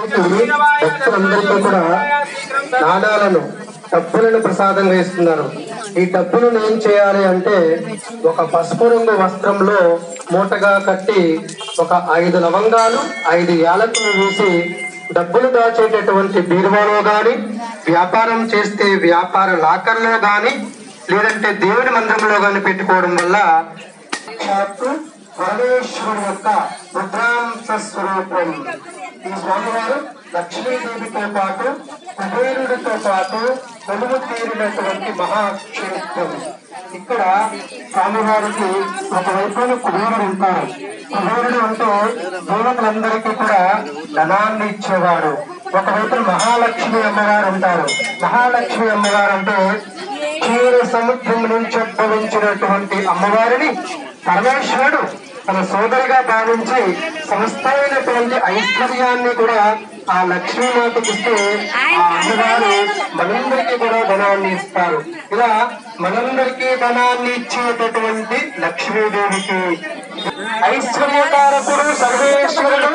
భక్తులందరికీ కూడా నాణాలను డబ్బులను ప్రసాదంగా ఇస్తున్నారు ఈ డబ్బులను ఏం చేయాలి అంటే ఒక పసుపు రంగు వస్త్రంలో మూటగా కట్టి ఒక ఐదు లవంగాలు ఐదు యాలకులు వేసి డబ్బులు దాచేటటువంటి బీరువాలో గాని వ్యాపారం చేస్తే వ్యాపార లాకర్లో గాని లేదంటే దేవుడి మందిరంలో గాని పెట్టుకోవడం వల్ల పరమేశ్వరుడు యొక్క రుద్రాంశ స్వరూపం. ఈ స్వామివారు లక్ష్మీదేవితో పాటు కుబేరుడితో పాటు తెలుగు తీరినటువంటి మహాక్షేత్రం. ఇక్కడ స్వామివారికి ఒకవైపున కుబేరుడు ఉంటారు కుబేరుడు అంటే దేవతలందరికీ కూడా ధనాన్ని ఇచ్చేవాడు. ఒకవైపు మహాలక్ష్మి అమ్మగారు ఉంటారు. మహాలక్ష్మి అమ్మగారు అంటే క్షీర సముద్రం నుంచి ఉద్భవించినటువంటి అమ్మవారిని పరమేశ్వరుడు. తన సోదరిగా భావించి సమస్తమైనటువంటి ఐశ్వర్యాన్ని కూడా ఆ లక్ష్మీమాతకిస్తూ ఆ అమ్మవారు మనందరికీ కూడా ధనాన్ని ఇస్తారు. ఇలా మనందరికీ ధనాన్ని ఇచ్చేటటువంటి లక్ష్మీదేవికి ఐశ్వర్యకారకుడు సర్వేశ్వరుడు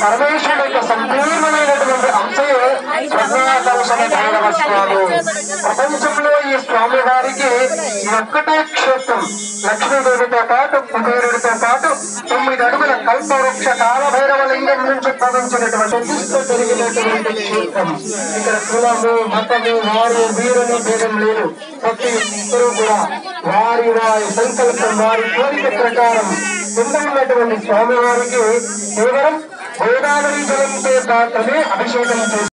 పరమేశ్వరుడు యొక్క సంపూర్ణమైనటువంటి అంశయే స్వర్ణాకర్షణ ధైర్యవస్వాము ప్రపంచంలో స్వామి వారికి ఒక్కటే క్షేత్రం. లక్ష్మీదేవితో పాటు కుబేరుడితో పాటు తొమ్మిది అడుగుల కల్పవృక్ష కాలభైరవ లింగం నుంచి ఉద్భవించినటువంటి ప్రతిష్ట జరిగినటువంటి క్షేత్రం. ఇక్కడ కులము మతము వారు వీరుని భేదం లేదు. ప్రతి ఒక్కరూ కూడా వారి వారి సంకల్పం వారి కోరిక ప్రకారం కింద స్వామివారికి కేవలం గోదావరి జలంతో మాత్రమే అభిషేకం